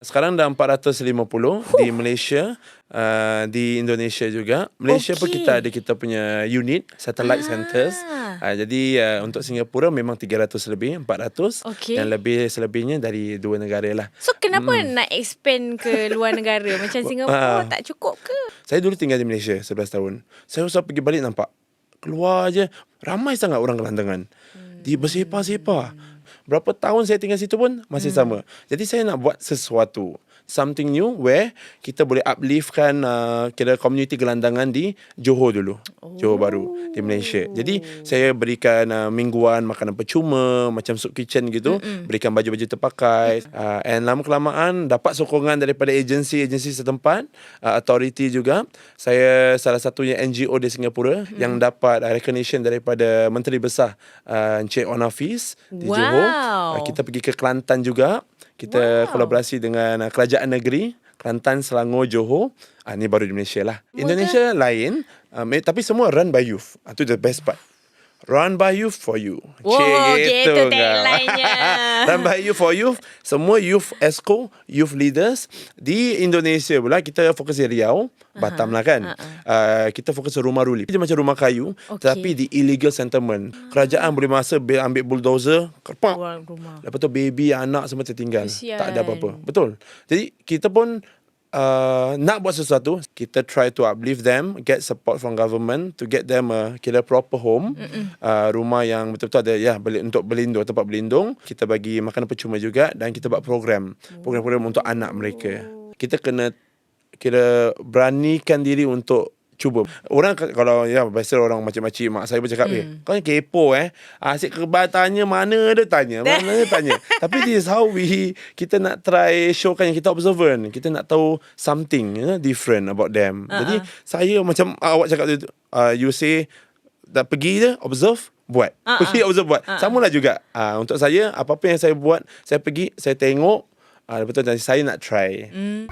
Sekarang dah 450 di Malaysia, uh, di Indonesia juga. Malaysia pun Okey. kita ada kita punya unit, satellite Ah. centers. Uh, jadi uh, untuk Singapura memang 300 lebih, 400 Okey. dan lebih selebihnya dari dua negara lah. So kenapa nak expand ke luar negara? Macam Ah. Singapura tak cukup ke? Saya dulu tinggal di Malaysia 11 tahun. Saya usah pergi balik nampak. Keluar je ramai sangat orang kelantangan. Di bersepah-sepah. Berapa tahun saya tinggal situ pun masih sama. Jadi saya nak buat sesuatu. Something new where kita boleh upliftkan uh, kira community gelandangan di Johor dulu. Johor Baru di Malaysia. Jadi saya berikan uh, mingguan makanan percuma macam soup kitchen gitu, Mm-mm. berikan baju-baju terpakai uh, and lama kelamaan dapat sokongan daripada agensi-agensi setempat, uh, authority juga. Saya salah satunya NGO di Singapura yang dapat uh, recognition daripada Menteri Besar uh, Encik Wan Hafiz di Wow. Johor. Uh, kita pergi ke Kelantan juga. Kita Wow. kolaborasi dengan uh, kerajaan negeri Kelantan, Selangor, Johor. Ah ni baru di Malaysia lah. Indonesia lain um, eh, tapi semua run by youth. Ah tu the best part. Run by youth for you. Wow, gitu kau. tagline-nya. Run by youth for youth. Semua youth ESCO, youth leaders. Di Indonesia pula kita fokus di Riau, Batam lah kan. Uh, kita fokus rumah ruli. Dia macam rumah kayu. Okey. Tapi di illegal settlement. Kerajaan boleh masa ambil bulldozer. Kerpak. Rumah. Lepas tu baby, anak semua tertinggal. Kesian. Tak ada apa-apa. Betul. Jadi kita pun uh, nak buat sesuatu. Kita try to uplift them, get support from government to get them a kira proper home. Uh, rumah yang betul-betul ada ya beli, untuk berlindung, tempat berlindung. Kita bagi makanan percuma juga dan kita buat program. Program-program untuk anak mereka. Kita kena kira beranikan diri untuk cuba. Orang kalau ya biasa orang macam-macam mak saya bercakap hmm. eh kau ni kepo eh. Asyik kebal tanya mana dia tanya, mana dia tanya. Tapi this is how we kita nak try showkan yang kita observant. Kita nak tahu something you know, different about them. Uh-huh. Jadi saya macam awak cakap tu uh, you say dah pergi je observe buat. Ah, Uh-huh. Pergi observe buat. Uh-huh. Samalah juga. Uh, untuk saya apa-apa yang saya buat, saya pergi, saya tengok Ah, uh, betul dan saya nak try. Hmm.